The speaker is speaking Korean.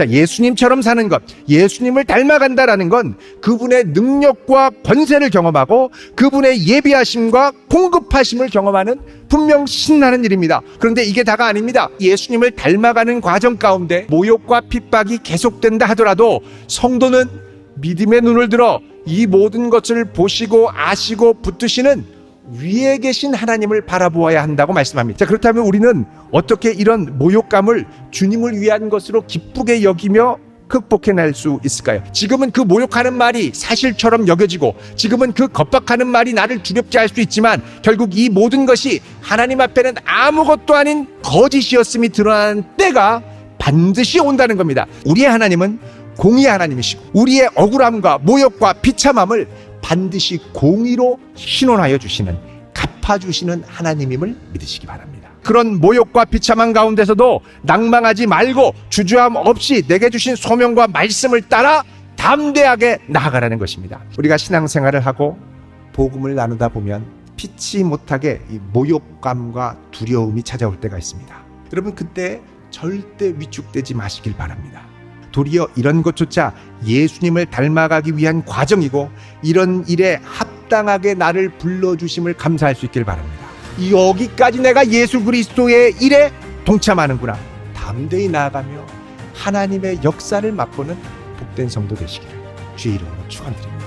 자, 예수님처럼 사는 것, 예수님을 닮아간다라는 건 그분의 능력과 권세를 경험하고 그분의 예비하심과 공급하심을 경험하는 분명 신나는 일입니다. 그런데 이게 다가 아닙니다. 예수님을 닮아가는 과정 가운데 모욕과 핍박이 계속된다 하더라도 성도는 믿음의 눈을 들어 이 모든 것을 보시고 아시고 붙드시는 위에 계신 하나님을 바라보아야 한다고 말씀합니다. 자, 그렇다면 우리는 어떻게 이런 모욕감을 주님을 위한 것으로 기쁘게 여기며 극복해낼 수 있을까요? 지금은 그 모욕하는 말이 사실처럼 여겨지고 지금은 그 겁박하는 말이 나를 두렵게 할 수 있지만 결국 이 모든 것이 하나님 앞에는 아무것도 아닌 거짓이었음이 드러나는 때가 반드시 온다는 겁니다. 우리의 하나님은 공의의 하나님이시고 우리의 억울함과 모욕과 비참함을 반드시 공의로 신원하여 주시는 갚아주시는 하나님임을 믿으시기 바랍니다. 그런 모욕과 비참한 가운데서도 낭망하지 말고 주저함 없이 내게 주신 소명과 말씀을 따라 담대하게 나아가라는 것입니다. 우리가 신앙생활을 하고 복음을 나누다 보면 피치 못하게 이 모욕감과 두려움이 찾아올 때가 있습니다. 여러분 그때 절대 위축되지 마시길 바랍니다. 도리어 이런 것조차 예수님을 닮아가기 위한 과정이고 이런 일에 합당하게 나를 불러주심을 감사할 수 있길 바랍니다. 여기까지 내가 예수 그리스도의 일에 동참하는구나. 담대히 나아가며 하나님의 역사를 맛보는 복된 성도 되시기를 주의 이름으로 축원드립니다.